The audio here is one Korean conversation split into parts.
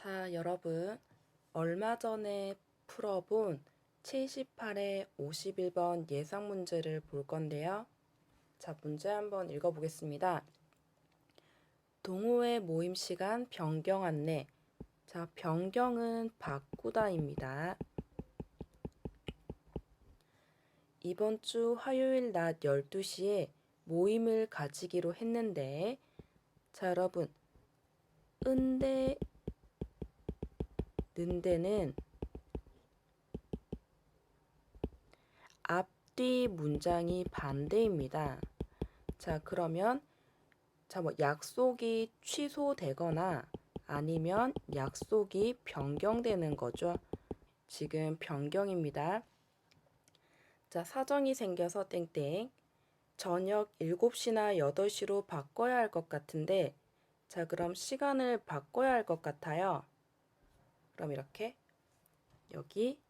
자, 여러분. 얼마 전에 풀어본 78의 51번 예상 문제를 볼 건데요. 자, 문제 한번 읽어보겠습니다. 동호회 모임 시간 변경 안내. 자, 변경은 바꾸다입니다. 이번 주 화요일 낮 12시에 모임을 가지기로 했는데, 자, 여러분. 은데, 는 데는 앞뒤 문장이 반대입니다. 자, 그러면 자, 뭐 약속이 취소되거나 아니면 약속이 변경되는 거죠. 지금 변경입니다. 자, 사정이 생겨서 땡땡. 저녁 7시나 8시로 바꿔야 할 것 같은데, 자, 그럼 시간을 바꿔야 할 것 같아요. 그럼 이렇게 여기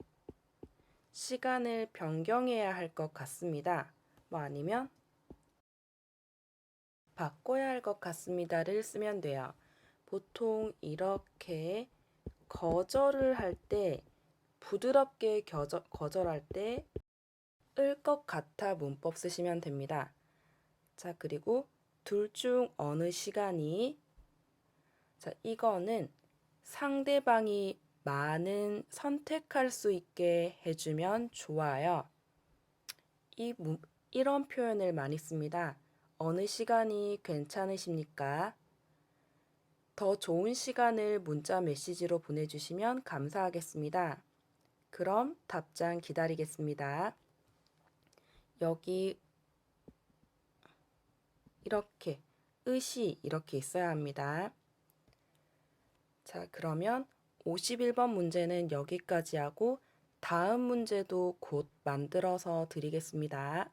시간을 변경해야 할 것 같습니다. 뭐 아니면 바꿔야 할 것 같습니다를 쓰면 돼요. 보통 이렇게 거절을 할 때 부드럽게 겨저, 거절할 때 을 것 같아 문법 쓰시면 됩니다. 자, 그리고 둘 중 어느 시간이 자, 이거는 상대방이 많은 선택할 수 있게 해주면 좋아요. 이, 문- 이런 표현을 많이 씁니다. 어느 시간이 괜찮으십니까? 더 좋은 시간을 문자 메시지로 보내주시면 감사하겠습니다. 그럼 답장 기다리겠습니다. 여기 이렇게 의시 이렇게 있어야 합니다. 자, 그러면 51번 문제는 여기까지 하고 다음 문제도 곧 만들어서 드리겠습니다.